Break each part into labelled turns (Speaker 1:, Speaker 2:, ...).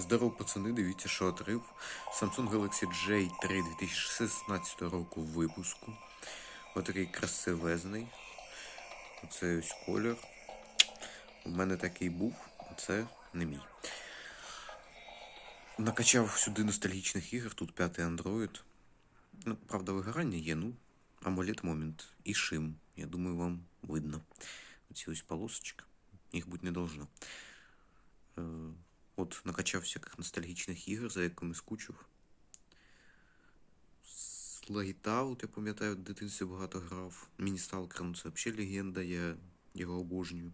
Speaker 1: Здорово, пацани, дивіться, що отрив. Samsung Galaxy J3 2016 року випуску. Отакий красивезний. Оце ось колір. У мене такий був, а це не мій. Накачав сюди ностальгічних ігор, тут п'ятий Android. Ну, правда, вигорання є, ну, AMOLED Moment і шим. Я думаю, вам видно. Оці ось полосочки. Їх бути не должно. От накачав всяких ностальгічних ігор, за якими скучив. Слайдаут, я пам'ятаю, в дитинстві багато грав. Міні-сталкер, ну це взагалі легенда, я його обожнюю.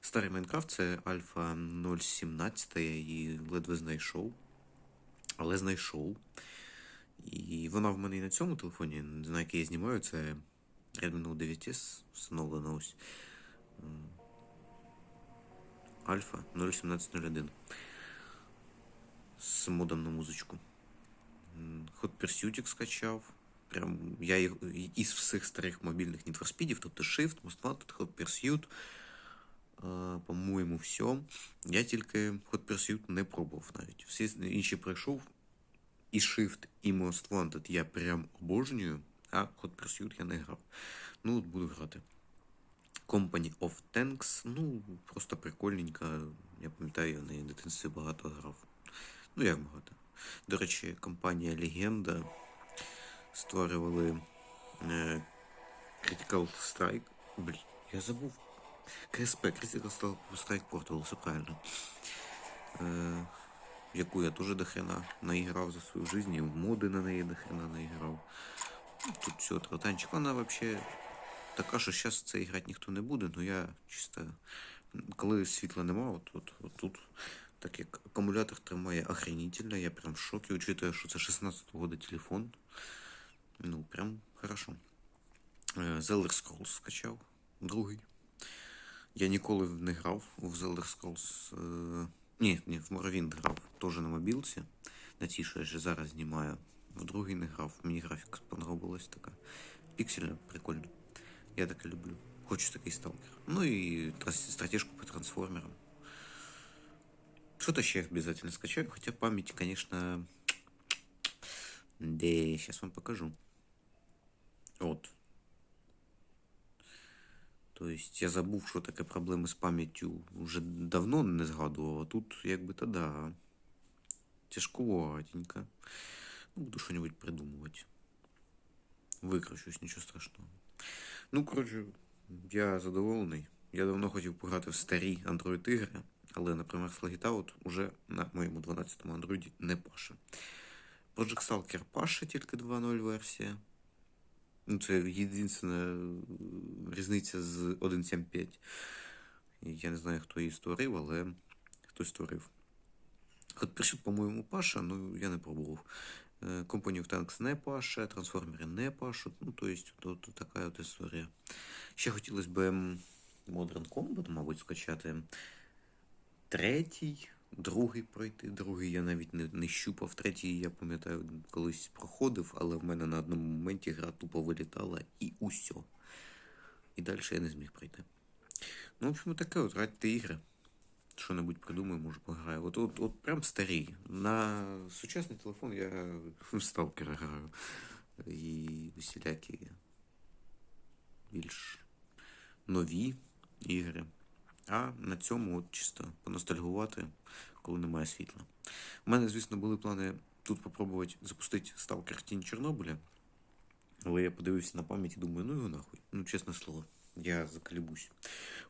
Speaker 1: Старий Майнкрафт це Альфа 0.17, я її ледве знайшов. Але знайшов. І вона в мене і на цьому телефоні, знаю, який я знімаю, це Redmi Note 9S встановлена ось. Альфа 0.1701 з модом на музичку. Hot Pursuit скачав. Прям я їх із всіх старих мобільних Need тобто Shift, Most Wanted, Hot Pursuit, по-моєму, все. Я тільки Hot Pursuit не пробував навіть. Всі інші пройшов. І Shift, і Most Wanted я прям обожнюю, а Hot Pursuit я не грав. Ну, от буду грати. Company of Tanks, ну, просто прикольненько. Я пам'ятаю, я в неї дитинстві багато грав. Ну, як багато. До речі, компанія Легенда створювали е, Critical Strike. Блін, я забув. КСП, Critical Strike Portal, все правильно. Е, яку я теж дохрена наіграв за свою жизнь, і моди на неї дохрена наіграв. Ну, Тут все, тротанчик. Вона взагалі така, що зараз це грати ніхто не буде, але я чисто. Коли світла нема, от, от, от тут так як акумулятор тримає охренительно, я прям в шокі, учитывая, що це 16 года телефон. Ну, прям хорошо. Е, The Scrolls скачав, другий. Я ніколи не грав в The Scrolls. Е... Ні, ні, в Morrowind грав теж на мобілці. На ті, що я вже зараз знімаю. В другий не грав. Мені графіка сподобалась така. Піксельна, прикольно. Я таке люблю. Хочу такий сталкер. Ну трас- стратежку по трансформерам. Что-то еще обязательно скачаю, хотя память, конечно... Да, сейчас вам покажу. Вот. То есть я забув, що таке проблеми з пам'яттю вже давно не згадував, а тут якби то да. Тяжковатенько. Ну, буду що-нибудь придумувати. Викручусь, нічого страшного. Ну, коротше, я задоволений. Я давно хотів пограти в старі Android ігри, але, наприклад, Flagged уже на моєму 12-му Android не паше. Project Stalker паше тільки 2.0 версія. Ну, це єдина різниця з 1.7.5. Я не знаю, хто її створив, але хтось створив. От перший, по-моєму, паша, ну я не пробував. Company of Tanks не паше, трансформери не пашуть. Ну, то есть, то, то така от історія. Ще хотілося б Modern Combat, мабуть, скачати. Третій, другий пройти. Другий я навіть не, не щупав. Третій, я пам'ятаю, колись проходив, але в мене на одному моменті гра тупо вилітала і усьо. І далі я не зміг пройти. Ну, в общем, таке от радьте ігри. Що-небудь придумаю, може пограю. От, от, от прям старі. На сучасний телефон я сталкера граю. І всілякі більш нові ігри. А на цьому от чисто поностальгувати, коли немає світла. У мене, звісно, були плани тут попробувати запустити сталкер Тінь Чорнобиля. Але я подивився на пам'ять і думаю, ну його нахуй. Ну, чесне слово, я заколебусь.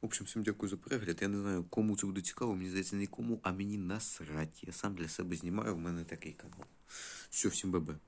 Speaker 1: В общем, всім дякую за перегляд. Я не знаю, кому це буде цікаво, мені здається, нікому, а мені насрать. Я сам для себе знімаю, в мене такий канал. Все, всім бебе.